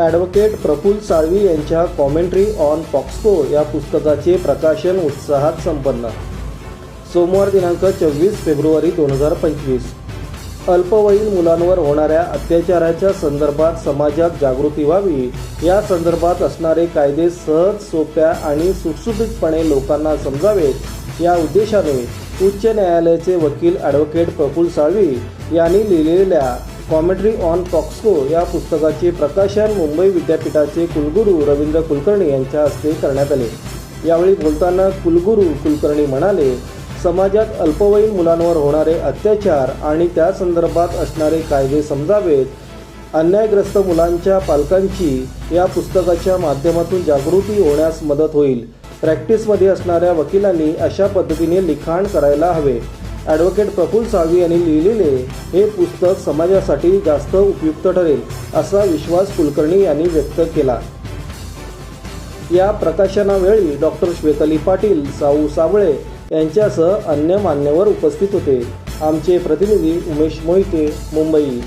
Advocate Praful Salvi यांच्या commentary on पॉक्सको या पुस्तकाचे प्रकाशन उत्साहात संपन्न. सोमवार दिनांक चोवीस फेब्रुवारी दोन हजार पंचवीस. अल्पवयीन मुलांवर होणाऱ्या अत्याचाराच्या संदर्भात समाजात जागृती व्हावी या संदर्भात असणारे कायदे सहज सोप्या आणि सुटसुटीतपणे लोकांना समजावेत या उद्देशाने उच्च न्यायालयाचे वकील ॲडव्होकेट प्रफुल्ल साळवी यांनी लिहिलेल्या कॉमेंट्री ऑन पॉक्सको या पुस्तकाचे प्रकाशन मुंबई विद्यापीठाचे कुलगुरू रवींद्र कुलकर्णी यांच्या हस्ते करण्यात आले. यावेळी बोलताना कुलगुरू कुलकर्णी म्हणाले समाजात अल्पवयीन मुलांवर होणारे अत्याचार आणि त्या संदर्भात असणारे कायदे समजावेत. अन्यायग्रस्त मुलांच्या पालकांची या पुस्तकाच्या माध्यमातून जागृती होण्यास मदत होईल. प्रॅक्टिसमध्ये असणाऱ्या वकिलांनी अशा पद्धतीने लिखाण करायला हवे. ॲडव्होकेट प्रफुल्ल साळवी यांनी लिहिलेले हे पुस्तक समाजासाठी जास्त उपयुक्त ठरेल असा विश्वास कुलकर्णी यांनी व्यक्त केला. या प्रकाशनावेळी डॉक्टर श्वेतली पाटील साऊ साबळे यांच्यासह अन्य मान्यवर उपस्थित होते. आमचे प्रतिनिधी उमेश मोहिते मुंबई.